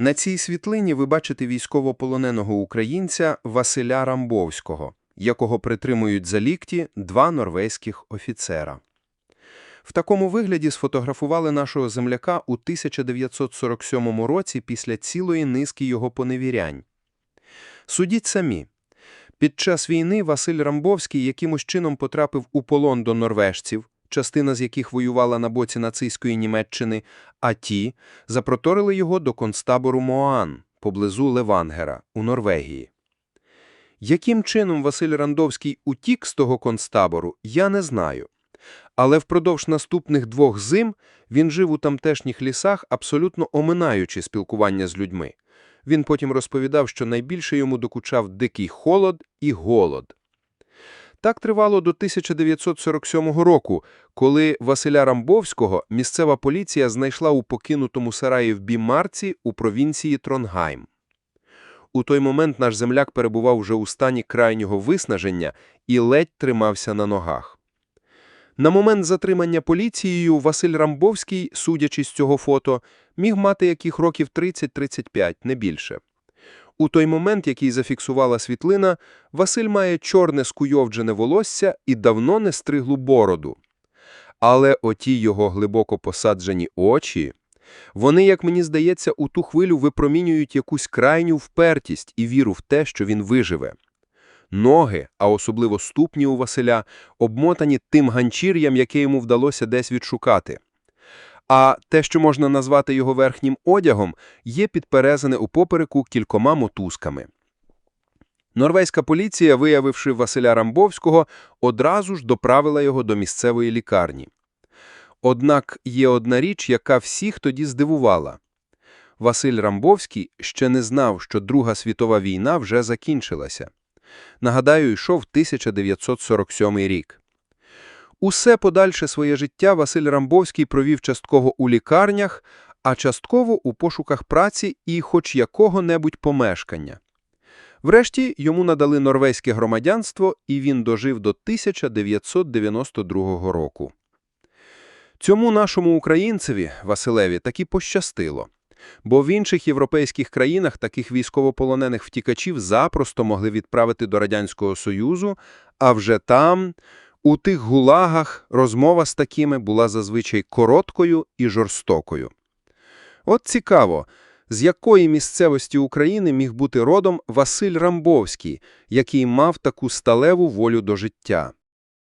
На цій світлині ви бачите військовополоненого українця Василя Рамбовського, якого притримують за лікті два норвезьких офіцера. В такому вигляді сфотографували нашого земляка у 1947 році після цілої низки його поневірянь. Судіть самі. Під час війни Василь Рамбовський якимось чином потрапив у полон до норвежців, частина з яких воювала на боці нацистської Німеччини, а ті запроторили його до концтабору Моан поблизу Левангера у Норвегії. Яким чином Василь Рандовський утік з того концтабору, я не знаю. Але впродовж наступних двох зим він жив у тамтешніх лісах, абсолютно оминаючи спілкування з людьми. Він потім розповідав, що найбільше йому докучав дикий холод і голод. Так тривало до 1947 року, коли Василя Рамбовського місцева поліція знайшла у покинутому сараї в Бімарці у провінції Тронгайм. У той момент наш земляк перебував вже у стані крайнього виснаження і ледь тримався на ногах. На момент затримання поліцією Василь Рамбовський, судячи з цього фото, міг мати яких років 30-35, не більше. У той момент, який зафіксувала світлина, Василь має чорне скуйовджене волосся і давно не стриглу бороду. Але оті його глибоко посаджені очі, вони, як мені здається, у ту хвилю випромінюють якусь крайню впертість і віру в те, що він виживе. Ноги, а особливо ступні у Василя, обмотані тим ганчір'ям, яке йому вдалося десь відшукати. А те, що можна назвати його верхнім одягом, є підперезане у попереку кількома мотузками. Норвезька поліція, виявивши Василя Рамбовського, одразу ж доправила його до місцевої лікарні. Однак є одна річ, яка всіх тоді здивувала. Василь Рамбовський ще не знав, що Друга світова війна вже закінчилася. Нагадаю, йшов 1947 рік. Усе подальше своє життя Василь Рамбовський провів частково у лікарнях, а частково у пошуках праці і хоч якого-небудь помешкання. Врешті йому надали норвезьке громадянство, і він дожив до 1992 року. Цьому нашому українцеві, Василеві, таки пощастило. Бо в інших європейських країнах таких військовополонених втікачів запросто могли відправити до Радянського Союзу, а вже там, у тих гулагах, розмова з такими була зазвичай короткою і жорстокою. От цікаво, з якої місцевості України міг бути родом Василь Рамбовський, який мав таку сталеву волю до життя.